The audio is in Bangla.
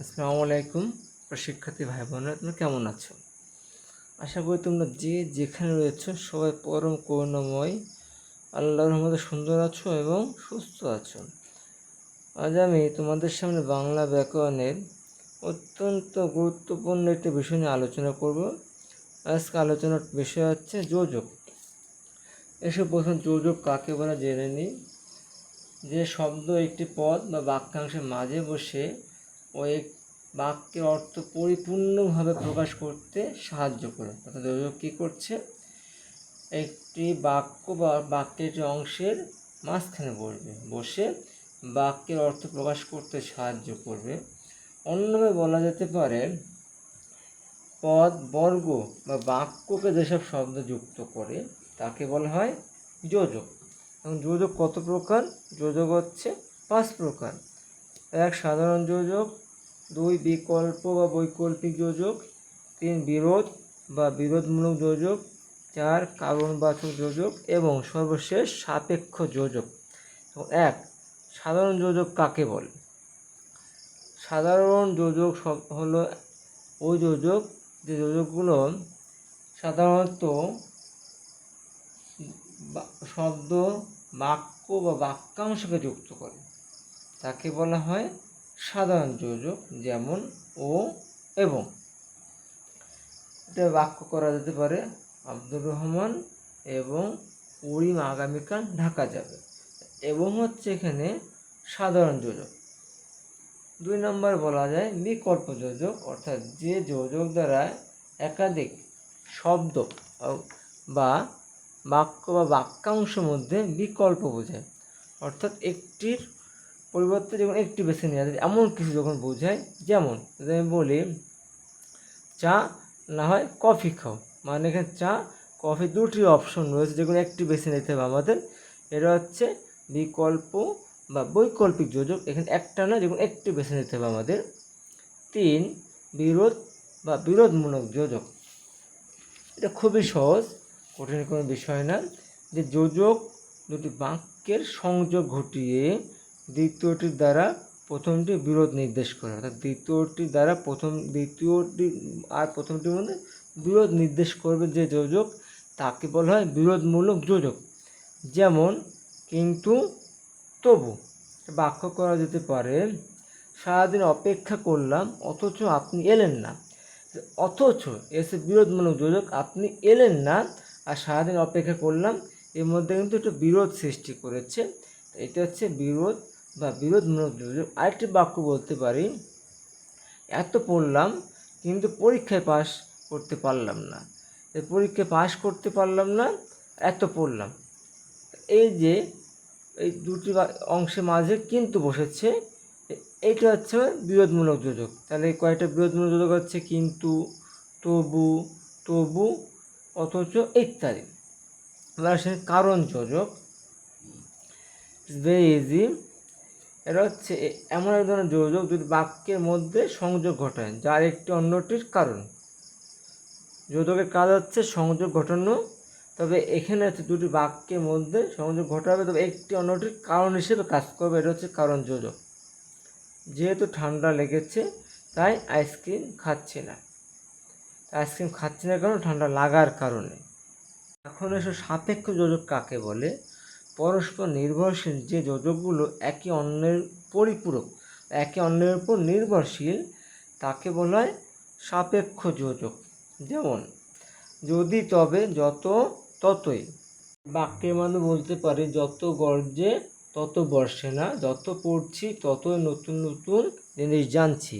আসসালামু আলাইকুম শিক্ষার্থী ভাই বোনেরা তোমরা কেমন আছো? আশা করি তোমরা যে যেখানে রয়েছো সবাই পরম করুণাময়, আল্লাহর রহমতে সুন্দর আছো এবং সুস্থ আছো। আজ আমি তোমাদের সামনে বাংলা ব্যাকরণের অত্যন্ত গুরুত্বপূর্ণ একটি বিষয় নিয়ে আলোচনা করব। আজকে আলোচনার বিষয় হচ্ছে যোজক। এসব প্রথম, যোজক কাকে বলে? জেনে নিই। যে শব্দ একটি পদ বা বাক্যাংশের মাঝে বসে ওই বাক্যের অর্থ পরিপূর্ণভাবে প্রকাশ করতে সাহায্য করে। অর্থাৎ যোজক কী করছে? একটি বাক্য বা বাক্যের একটি অংশের মাঝখানে বসবে। বসে বাক্যের অর্থ প্রকাশ করতে সাহায্য করবে। অন্যভাবে বলা যেতে পারে, পদ, বর্গ বা বাক্যকে যেসব শব্দ যুক্ত করে, তাকে বলা হয় যোজক। এবং যোজক কত প্রকার? যোজক হচ্ছে পাঁচ প্রকার। এক সাধারণ যোজক দুই বিকল্প বা বৈকল্পিক যোজক, তিন বিরোধ বা বিরোধমূলক যোজক, চার কারণবাচক যোজক এবং সর্বশেষ সাপেক্ষ যোজক। এক, সাধারণ যোজক কাকে বলে? সাধারণ যোজক সব হলো ওই যোজক যে যোজকগুলো সাধারণত শব্দ, বাক্য বা বাক্যাংশকে যুক্ত করে। তাকে বলা হয় সাধারণ যোজক যেমন ও এবং। এটা বাক্য করা যেতে পারে আব্দুর রহমান এবং করিম আগামীকাল ঢাকা যাবে এবং হচ্ছে এখানে সাধারণ যোজক। দুই নম্বর বলা যায় বিকল্প যোজক, অর্থাৎ যে যোজক দ্বারা একাধিক শব্দ বা বাক্য বা বাক্যাংশ মধ্যে বিকল্প বোঝায়, অর্থাৎ একটির পরিবর্তে যখন একটি বেছে নেওয়া যায়, এমন কিছু যখন বোঝায়, যেমন আমি বলি, চা না হয় কফি খাও। মানে এখানে চা, কফি দুটি অপশন রয়েছে যেগুলো একটি বেছে নিতে হবে আমাদের। এটা হচ্ছে বিকল্প বা বৈকল্পিক যোজক। এখানে একটা না, যেগুলো একটি বেছে নিতে হবে আমাদের। তিন, বিরোধ বা বিরোধমূলক যোজক। এটা খুবই সহজ, কঠিন কোনো বিষয় না। যে যোজক দুটি বাক্যের সংযোগ ঘটিয়ে দ্বিতীয়টির দ্বারা প্রথমটি বিরোধ নির্দেশ করে, অর্থাৎ দ্বিতীয়টির দ্বারা প্রথম, দ্বিতীয়টি আর প্রথমটির মধ্যে বিরোধ নির্দেশ করবে যে যোজক, তাকে বলা হয় বিরোধমূলক যোজক। যেমন, কিন্তু তবু, বাক্য করা যেতে পারে, সারাদিন অপেক্ষা করলাম, অথচ আপনি এলেন না। অথচ এসে বিরোধমূলক যোজক, আপনি এলেন না, আর সারাদিন অপেক্ষা করলাম, এর মধ্যে কিন্তু একটু বিরোধ সৃষ্টি করেছে। এটা হচ্ছে বিরোধ বা বিরোধমূলক যোজক আরেকটি বাক্য বলতে পারি, এত পড়লাম কিন্তু পরীক্ষায় পাশ করতে পারলাম না। পরীক্ষায় পাশ করতে পারলাম না, এত পড়লাম। এই যে, এই দুটি অংশের মাঝে কিন্তু বসেছে, এইটা হচ্ছে বিরোধমূলক যোজক তাহলে কয়েকটা বিরোধমূলক যোজক হচ্ছে কিন্তু, তবু তবু, অথচ ইত্যাদি। এবার কারণ যোজক ভেরি ইজি এটা হচ্ছে এমন এক ধরনের যোজক যদি বাক্যের মধ্যে সংযোগ ঘটায়, যার একটি অন্যটির কারণ। যোজকের কাজ হচ্ছে সংযোগ ঘটানো, তবে এখানে হচ্ছে দুটি বাক্যের মধ্যে সংযোগ ঘটাবে, তবে একটি অন্যটির কারণ হিসেবে কাজ করবে, এটা হচ্ছে কারণ যোজক যেহেতু ঠান্ডা লেগেছে, তাই আইসক্রিম খাচ্ছি না। আইসক্রিম খাচ্ছি না কারণ ঠান্ডা লাগার কারণে। এখন এসব সাপেক্ষ যোজক কাকে বলে? পরস্পর নির্ভরশীল যে যোজকগুলো একে অন্যের পরিপূরক, একে অন্যের উপর নির্ভরশীল, তাকে বলা হয় সাপেক্ষ যোজক যেমন, যদি তবে যত ততই বাক্যের মানে বলতে পারি, যত গর্জে তত বর্ষে না, যত পড়ছি ততই নতুন নতুন জিনিস জানছি।